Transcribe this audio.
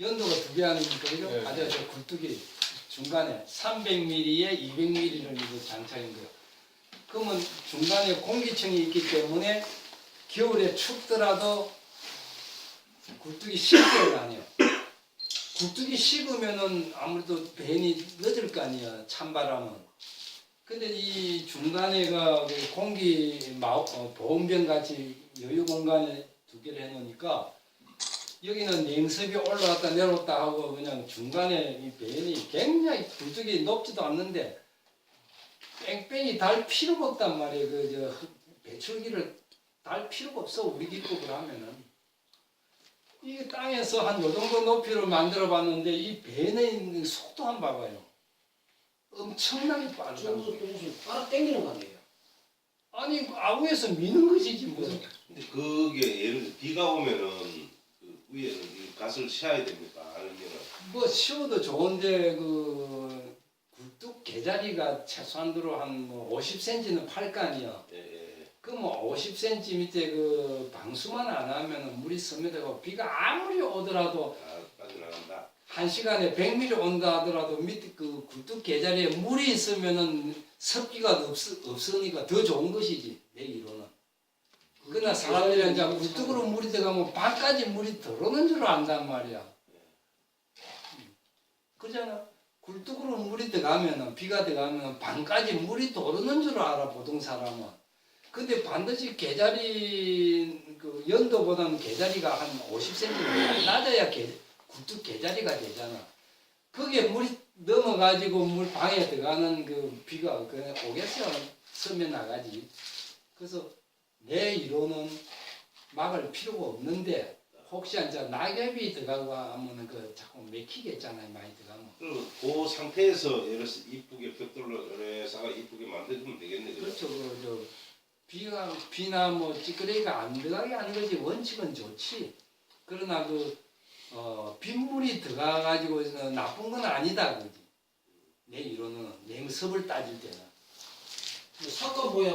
연도가 두 개 하는 거죠. 네. 아주 저 굴뚝이 중간에 300mm에 200mm를 이제 장착인 거예요. 그러면 중간에 공기층이 있기 때문에 겨울에 춥더라도 굴뚝이 식게 아니에요. 굴뚝이 식으면은 아무래도 배연이 늦을 거 아니야 찬바람은. 근데 이 중간에가 그 공기 마, 어, 보온병 같이 여유 공간에 두 개를 해놓으니까 여기는 냉습이 올라왔다 내려왔다 하고 그냥 중간에 이 배연이 굉장히 굴뚝이 높지도 않는데 뺑뺑이 달 필요가 없단 말이에요. 그 저 배출기를 달 필요가 없어 우리 기법을 하면은 이게 땅에서 한 요 정도 높이로 만들어 봤는데 이 배에 있는 속도 한 번 봐봐요. 엄청나게 빠르다. 저것도 무슨 빨아 당기는 거 아니에요? 아니 아우에서 미는 것이지 뭐. 근데 그게 예를 들어 비가 오면은 그 씌워야 됩니까? 아니면은 뭐 쉬워도 좋은데 그 굴뚝 개자리가 최소한으로 한뭐 50cm는 팔 거 아니야. 예, 예. 그뭐 50cm 밑에 그 방수만 안 하면은 물이 스며들고 비가 아무리 오더라도 아, 빠져나간다. 한 시간에 100mm 온다 하더라도 밑에 그 굴뚝 개자리에 물이 있으면은 습기가 없, 없으니까 더 좋은 것이지 내 이론은. 그러나 사람들이 이제 굴뚝으로 물이 들어가면 반까지 물이 들어오는 줄 안단 말이야. 그러잖아. 굴뚝으로 물이 들어가면은 비가 들어가면 반까지 물이 도르는 줄 알아 보통 사람은. 근데 반드시 개자리 그 연도보다는 개자리가 한 50cm 낮아야 개, 굴뚝 개자리가 되잖아. 거기에 물이 넘어가지고 물 방에 들어가는 그 비가 그냥 오겠어 스며 나가지. 그래서 내 이론은 막을 필요가 없는데 혹시 이제 낙엽이 들어가고 하면은 그 자꾸 맥히겠잖아요 많이 들어가면. 그 상태에서 예를 들어서 이쁘게 벽돌로 연해사가 이쁘게 만들면 되겠네. 그죠? 그렇죠. 그, 저, 비가, 비나 뭐 찌끄레기가 안 들어가게 하는 거지. 원칙은 좋지. 그러나 그, 어, 빗물이 들어가가지고 나쁜 건 아니다. 그지. 내 이론은 냉습을 따질 때는. 사건 모양